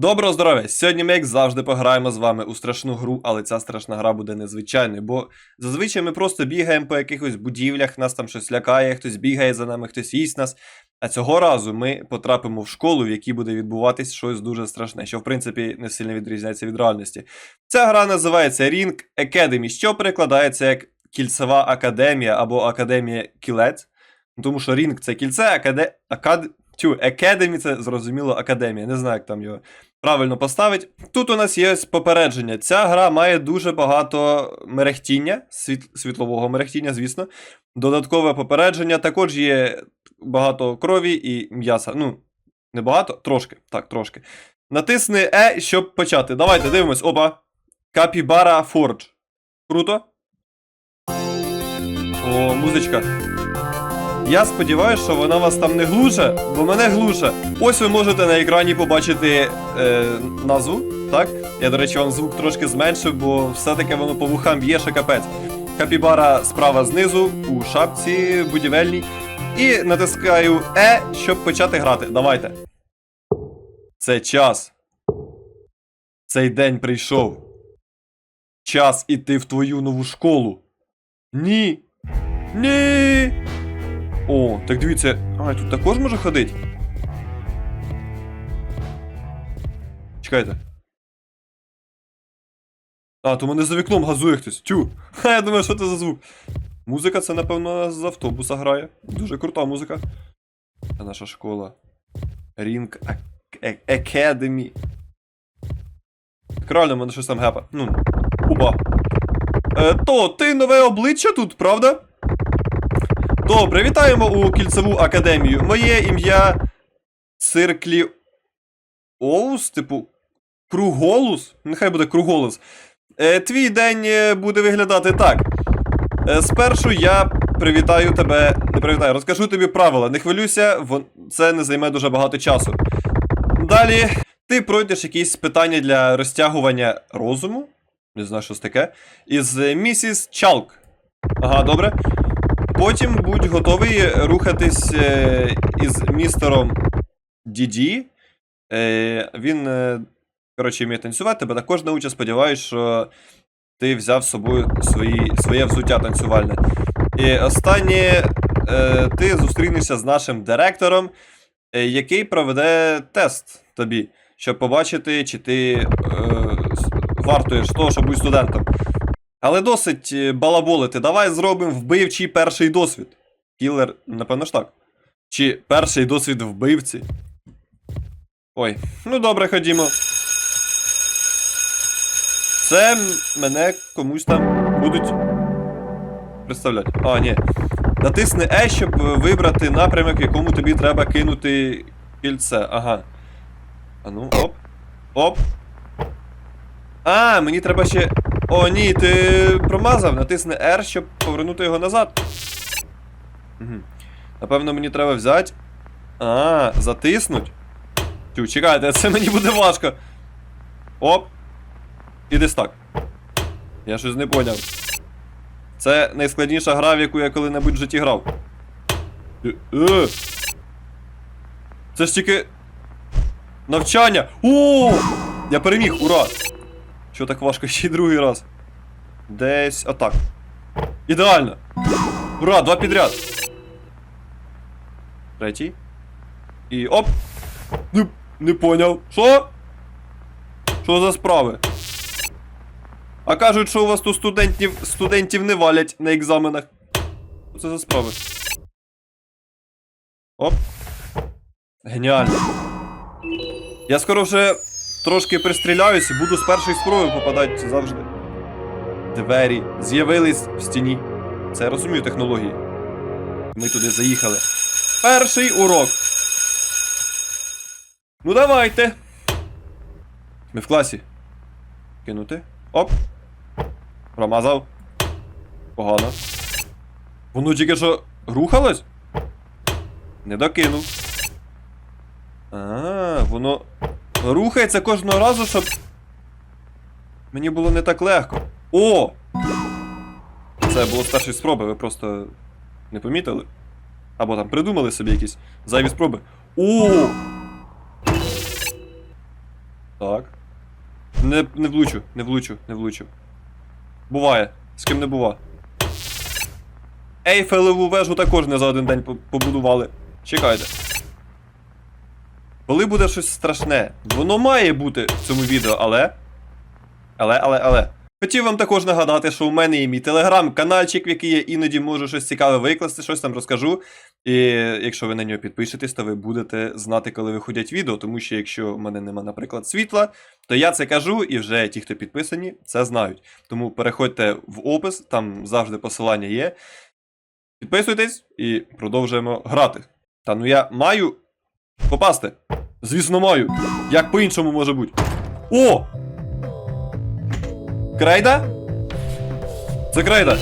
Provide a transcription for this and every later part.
Доброго здоров'я! Сьогодні ми, як завжди, пограємо з вами у страшну гру, але ця страшна гра буде незвичайною, бо зазвичай ми просто бігаємо по якихось будівлях, нас там щось лякає, хтось бігає за нами, хтось їсть нас. А цього разу ми потрапимо в школу, в якій буде відбуватись щось дуже страшне, що в принципі не сильно відрізняється від реальності. Ця гра називається Ring Academy, що перекладається як Кільцева академія або Академія Кілець. Тому що Ring це кільце, акаде... акад... Тю, Academy це зрозуміло академія. Не знаю, як там його правильно поставить. Тут у нас є попередження. Ця гра має дуже багато мерехтіння, світ... світлового мерехтіння, звісно. Додаткове попередження. Також є багато крові і м'яса. Ну, не багато, трошки. Так, трошки. Натисни E, щоб почати. Давайте дивимось. Опа. Капібара Фордж. Круто. О, музичка. Я сподіваюся, що вона вас там не глуше, бо мене глуше. Ось ви можете на екрані побачити е, назву. Так? Я, до речі, вам звук трошки зменшив, бо все-таки воно по вухам б'є, що капець. Капібара справа знизу, у шапці будівельній. І натискаю Е, щоб почати грати. Давайте. Це час. Цей день прийшов. Час іти в твою нову школу. Ні. Ні. О, так дивіться. А, тут також може ходити. Чекайте. А, то мене за вікном газує хтось. Тю. Ха, я думаю, що це за звук. Музика це, напевно, з автобуса грає. Дуже крута музика. Це наша школа. Ac- Academy. Так реально, в мене щось там гепа. Ну. Уба. Е, то, ти нове обличчя тут, правда? Добре, вітаємо у кільцеву академію. Моє ім'я Цирклі. Оус, типу. Круголус? Нехай буде круголус. Е, твій день е, буде виглядати так. Е, спершу я привітаю тебе. Не привітаю, розкажу тобі правила. Не хвилюйся, це не займе дуже багато часу. Далі ти пройдеш якісь питання для розтягування розуму. Не знаю, що це таке. Із е, місіс Чалк. Ага, добре. Потім будь готовий рухатись е, із містером Діді. Е, він, е, коротше, вміє танцювати, тебе також научить. Сподіваюсь, що ти взяв з собою свої, своє взуття танцювальне. І останнє, ти зустрінешся з нашим директором, який проведе тест тобі, щоб побачити, чи ти вартуєш того, щоб бути студентом. Але досить е, балаболити. Давай зробимо вбивчий перший досвід. Кілер, напевно ж так. Чи перший досвід вбивці. Ой, ну добре, ходімо. Це мене комусь там будуть представляти. А, ні. Натисни E, щоб вибрати напрямок, якому тобі треба кинути кільце. Ага. А ну, оп. Оп. А, мені треба ще. О, ні, ти промазав, натисни R, щоб повернути його назад. Угу. Напевно, мені треба взяти. А, затиснуть. Тю, чекайте, це мені буде важко. Оп. І десь так. Я щось не поняв. Це найскладніша гра, в яку я коли-небудь в житті грав. Е, е. Це ж тільки. Навчання! О! Я переміг, ура! Що так важко ще й другий раз? Десь отак. Ідеально! Ура, два підряд! Третій. І оп! Не, не поняв. Що? Що за справи? А кажуть, що у вас тут студентів, студентів не валять на екзаменах. Що це за справи? Оп. Геніально. Я скоро вже трошки пристріляюсь і буду з першої спроби попадати завжди. Двері з'явились в стіні. Це я розумію технології. Ми туди заїхали. Перший урок. Ну давайте. Ми в класі. Кинути. Оп. Промазав. Погано. Воно тільки що рухалось? Не докинув. А, воно рухається кожного разу, щоб. Мені було не так легко. О! Це було з спроби, ви просто не помітили? Або там придумали собі якісь зайві спроби. О! Так. Не, не влучу, не влучу, не влучу. Буває. З ким не бува. Ейфелеву вежу також не за один день побудували. Чекайте. Коли буде щось страшне, воно має бути в цьому відео, але. Але, але, але. Хотів вам також нагадати, що у мене є мій телеграм-канальчик, в який я іноді можу щось цікаве викласти, щось там розкажу. І якщо ви на нього підпишетесь, то ви будете знати, коли виходять відео, тому що якщо в мене нема, наприклад, світла, то я це кажу, і вже ті, хто підписані, це знають. Тому переходьте в опис, там завжди посилання є. Підписуйтесь і продовжуємо грати. Та ну я маю попасти. Звісно, маю. Як по-іншому може бути. О! Крейда? Це крейда.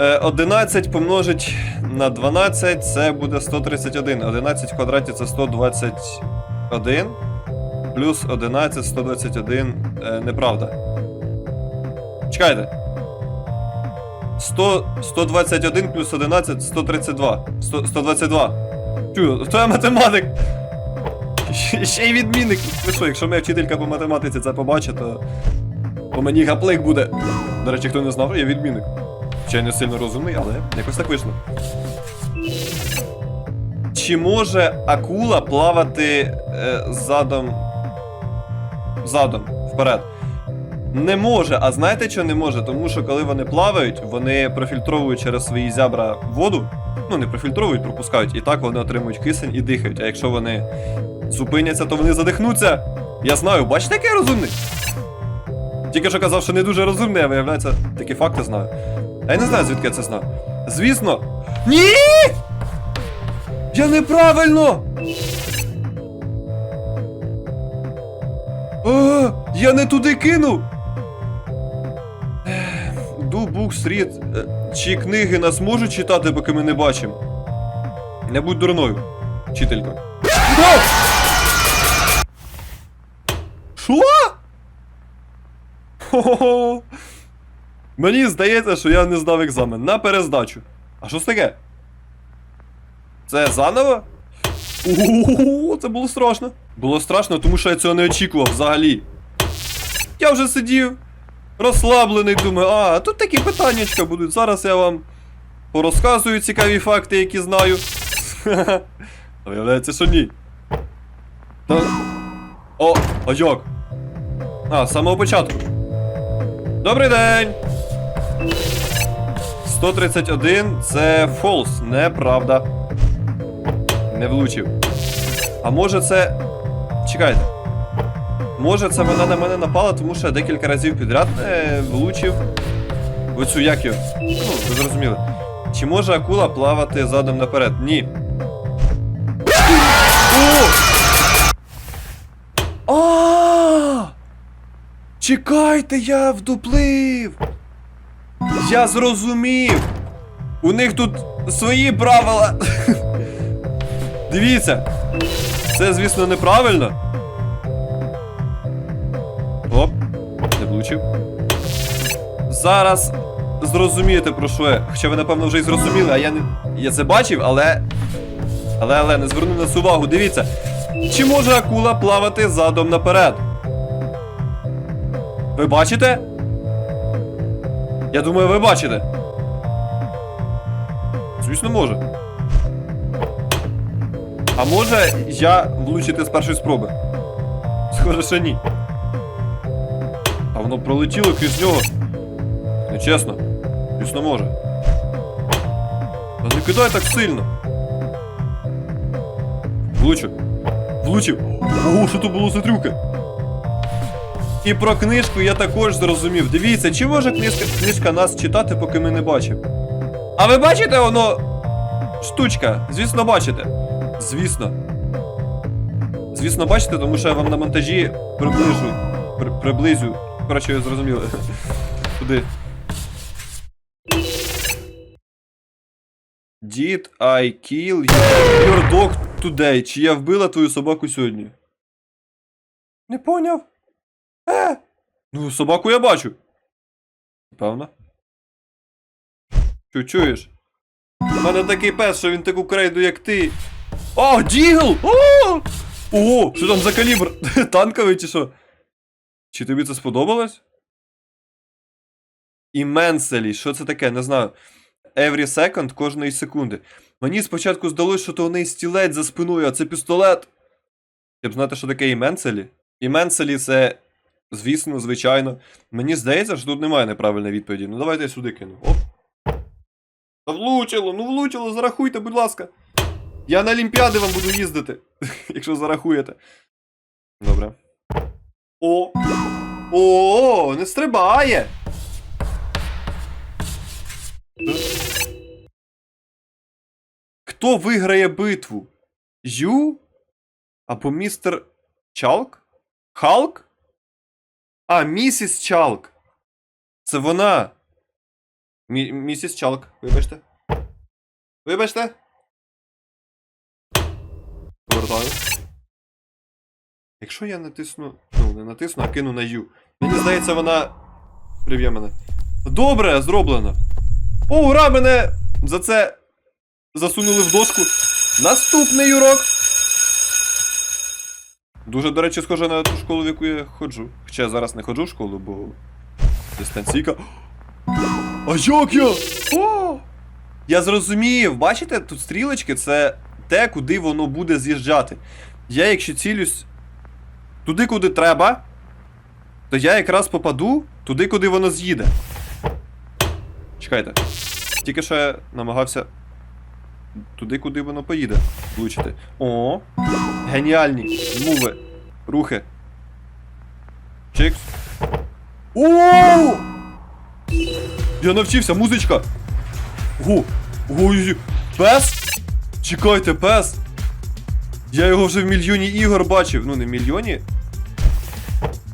Е, 11 помножить на 12, це буде 131. 11 в квадраті це 121. Плюс 11, 121. Е, неправда. Чекайте. 100, 121 плюс 11 132. 100, 122. Чую, хто я математик? Ще- й відмінник. Ви що, якщо моя вчителька по математиці це побачить, то по мені гаплик буде. До речі, хто не знав, я відмінник. Ще я не сильно розумний, але якось так вийшло. Чи може акула плавати е, задом. задом вперед? Не може, а знаєте, що не може? Тому що коли вони плавають, вони профільтровують через свої зябра воду. Ну, не профільтровують, пропускають, і так вони отримують кисень і дихають. А якщо вони зупиняться, то вони задихнуться. Я знаю, бачите, який я розумний? Тільки що казав, що не дуже розумний, а виявляється, такі факти знаю. А я не знаю, звідки я це знаю. Звісно. Ні! Я неправильно! А, я не туди кинув! Books read. Е, Чи книги нас можуть читати, поки ми не бачимо? Не будь дурною, вчителько. О! Що? Хо-хо-хо. Мені здається, що я не здав екзамен на перездачу. А що це таке? Це заново? Ого, це було страшно. Було страшно, тому що я цього не очікував взагалі. Я вже сидів, розслаблений, думаю, а, тут такі питаннячка будуть. Зараз я вам порозказую цікаві факти, які знаю. Виявляється, що ні. Та... О, а як? А, з самого початку. Добрий день! 131 це фолс, неправда. Не влучив. А може це. Чекайте. Може це вона на мене напала, тому що я декілька разів підряд не влучив. Оцю як його? Ну, ви зрозуміли. Чи може акула плавати задом наперед? Ні. О! А! Чекайте, я вдуплив! Я зрозумів! У них тут свої правила. Дивіться. Це, звісно, неправильно. Не влучив. Зараз зрозумієте, про що я. Хоча ви, напевно, вже й зрозуміли, а я не. Я це бачив, але. Але, але, не звернув на це увагу. Дивіться. Чи може акула плавати задом наперед? Ви бачите? Я думаю, ви бачите. Звісно, може. А може я влучити з першої спроби? Схоже, що ні. Воно пролетіло крізь нього. Нечесно. Звісно, може. Та не кидай так сильно. Влучив. Влучив. Ого, що то було за трюки? І про книжку я також зрозумів. Дивіться, чи може книжка, книжка нас читати, поки ми не бачимо? А ви бачите воно? Штучка. Звісно, бачите. Звісно. Звісно, бачите, тому що я вам на монтажі приближу. При, приблизю. Коротше, зрозуміли. Туди. Did I kill your dog today? Чи я вбила твою собаку сьогодні? Не поняв. Е? Ну, собаку я бачу. Певно. Чу, чуєш? У мене такий пес, що він таку крейду, як ти. О, Дігл! О! Ого, що там за калібр? Танковий чи що? Чи тобі це сподобалось? Іменселі, що це таке? Не знаю. Every second кожної секунди. Мені спочатку здалося, що то у неї стілець за спиною, а це пістолет. Щоб знати, що таке іменселі. Іменселі це, звісно, звичайно. Мені здається, що тут немає неправильної відповіді. Ну давайте я сюди кину. Оп. Та влучило, ну влучило, зарахуйте, будь ласка. Я на Олімпіади вам буду їздити, якщо зарахуєте. Добре. О! О, не стрибає! Хто виграє битву? Ю? Або містер Чалк? Халк? А, місіс Чалк. Це вона. Мі- місіс Чалк, вибачте. Вибачте. Повертаю. Якщо я натисну. Не натисну, а кину на Ю. Мені здається, вона. Прив'є мене. Добре, зроблено. О, ура! Мене за це засунули в дошку. Наступний урок. Дуже, до речі, схоже на ту школу, в яку я ходжу. Хоча я зараз не ходжу в школу, бо. Дистанційка. А як я? О! Я зрозумів, бачите, тут стрілочки це те, куди воно буде з'їжджати. Я, якщо цілюсь туди, куди треба, то я якраз попаду туди, куди воно з'їде. Чекайте. Тільки що я намагався туди, куди воно поїде, влучити. О! Геніальні муви, рухи. Чикс. О! Я навчився, музичка! Ой, ой. пес? Чекайте, пес! Я його вже в мільйоні ігор бачив. Ну, не в мільйоні.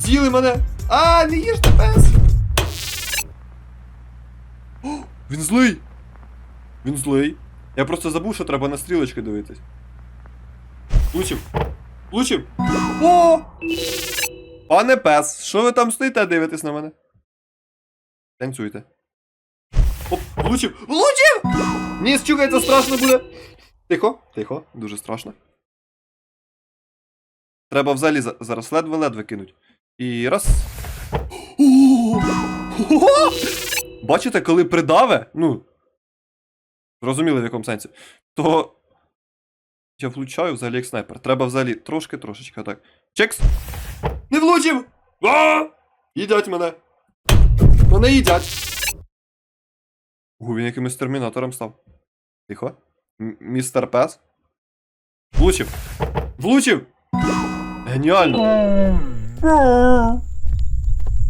З'їли мене! А, не їжте пес! О, він злий! Він злий. Я просто забув, що треба на стрілочки дивитись. Влучив! Влучив! О! Пане пес, що ви там стоїте дивитесь на мене? Танцюйте. Оп, влучив! Влучив! Ні, чукається, страшно буде. Тихо, тихо, дуже страшно. Треба взагалі зараз ледве-ледве кинуть. І раз. Бачите, коли придаве, ну. Зрозуміли в якому сенсі. То. Я влучаю взагалі як снайпер. Треба взагалі трошки трошечки так. Чекс! Не влучив! А! Їдять мене! Мене їдять! Ого, він якимось термінатором став. Тихо. Містер Пес. Влучив! Влучив! Геніально!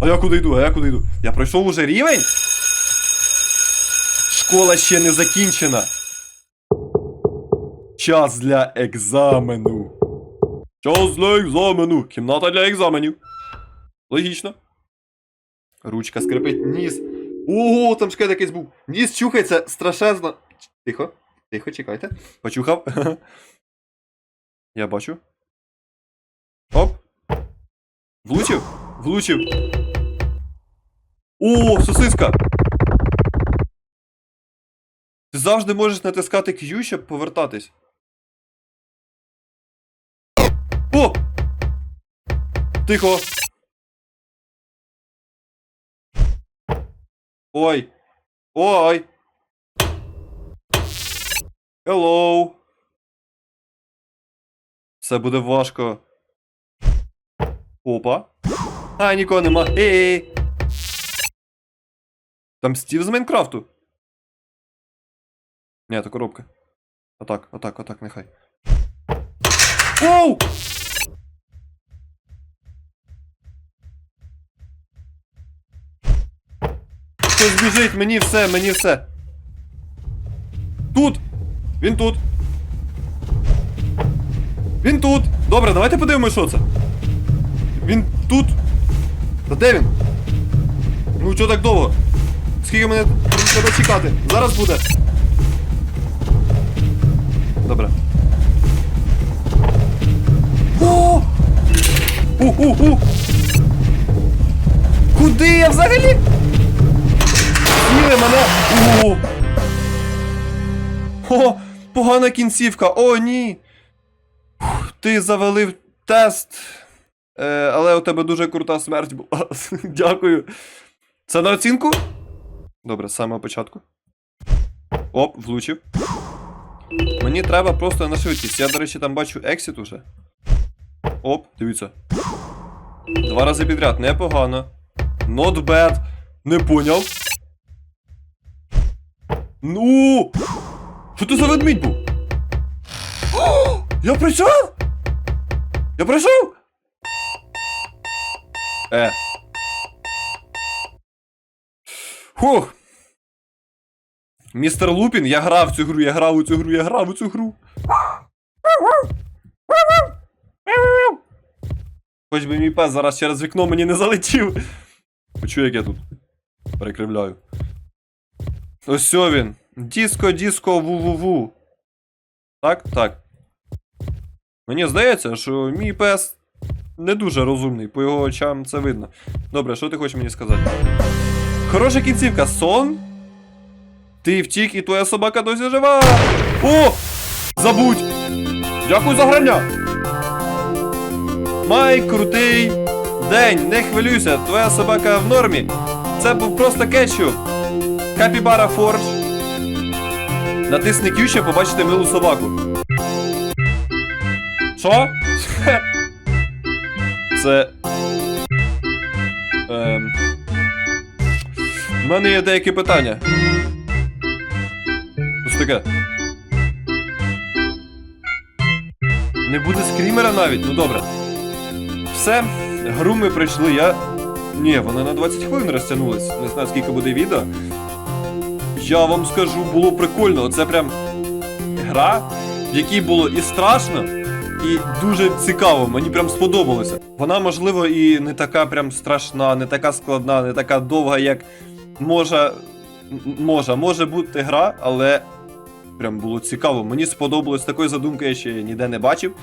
А я куди йду? А я куди йду? Я пройшов уже рівень? Школа ще не закінчена. Час для екзамену. Час для екзамену. Кімната для екзаменів. Логічно. Ручка скрипить, ніс. Ого, там шкет якийсь був. Ніс чухається страшезно. Тихо, тихо, чекайте. Почухав. Я бачу. Оп. Влучив? Влучив. О, сосиска! Ти завжди можеш натискати Q, щоб повертатись. О! Тихо! Ой! Ой! Hello! Це буде важко. Опа. А, нікого нема. Ей! Там стів з Майнкрафту. Ні, це коробка. Отак, отак, отак, нехай. Оу! Хтось біжить, мені все, мені все. Тут! Він тут. Він тут. Добре, давайте подивимось, що це. Він тут. Та де він? Ну чого так довго? Скільки мене треба чекати? Зараз буде. Добре. О! У-у-у! Куди я взагалі? З'їли мене! О! О! Погана кінцівка! О, ні! Ти завалив тест, е, але у тебе дуже крута смерть була. Дякую. Це на оцінку? Добре, з самого початку. Оп, влучив. Мені треба просто на швидкість. Я, до речі, там бачу ексіт уже. Оп, дивіться. Два рази підряд, непогано. Not bad. Не поняв. Ну! Що це за ведмідь був? О, я прийшов? Я прийшов? Е. Фух. Містер Лупін, я грав в цю гру, я грав у цю гру, я грав у цю гру. Хоч би мій пес зараз через вікно мені не залетів. Почуй, як я тут перекривляю. Ось він. Діско, діско, ву-ву-ву. Так, так. Мені здається, що мій пес не дуже розумний, по його очам це видно. Добре, що ти хочеш мені сказати? Хороша кінцівка, сон. Ти втік і твоя собака досі жива. О! Забудь! Дякую за грання! Май, крутий день, не хвилюйся, твоя собака в нормі. Це був просто кетчуп. Капібара Фордж. Натисни Q, щоб побачити милу собаку. Що? Це. Ем... У мене є деякі питання. Що таке? Не буде скрімера навіть, ну добре. Все, гру ми пройшли, я. Ні, вона на 20 хвилин розтягнулась. Не знаю, скільки буде відео. Я вам скажу, було прикольно. Це прям гра, в якій було і страшно, і дуже цікаво. Мені прям сподобалося. Вона, можливо, і не така прям страшна, не така складна, не така довга, як може. Може, може бути гра, але прям було цікаво. Мені сподобалось такої задумки, я ще ніде не бачив.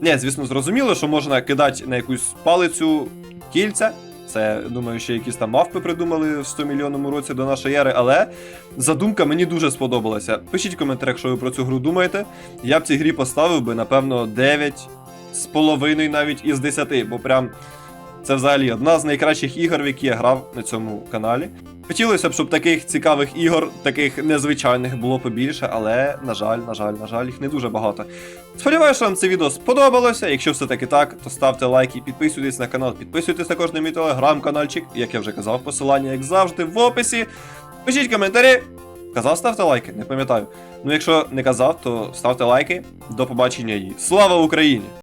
Ні, звісно, зрозуміло, що можна кидати на якусь палицю кільця. Це, думаю, ще якісь там мавпи придумали в 100 мільйонному році до нашої ери, але задумка мені дуже сподобалася. Пишіть в коментарях, що ви про цю гру думаєте. Я б цій грі поставив би, напевно, 9 з половиною навіть із 10, бо прям це взагалі одна з найкращих ігор, в які я грав на цьому каналі. Хотілося б, щоб таких цікавих ігор, таких незвичайних було побільше, але, на жаль, на жаль, на жаль, їх не дуже багато. Сподіваюся, що вам це відео сподобалося. Якщо все таки так, то ставте лайки, підписуйтесь на канал, підписуйтесь також на мій телеграм-каналчик, як я вже казав, посилання, як завжди, в описі. Пишіть коментарі. Казав, ставте лайки, не пам'ятаю. Ну, якщо не казав, то ставте лайки. До побачення і слава Україні!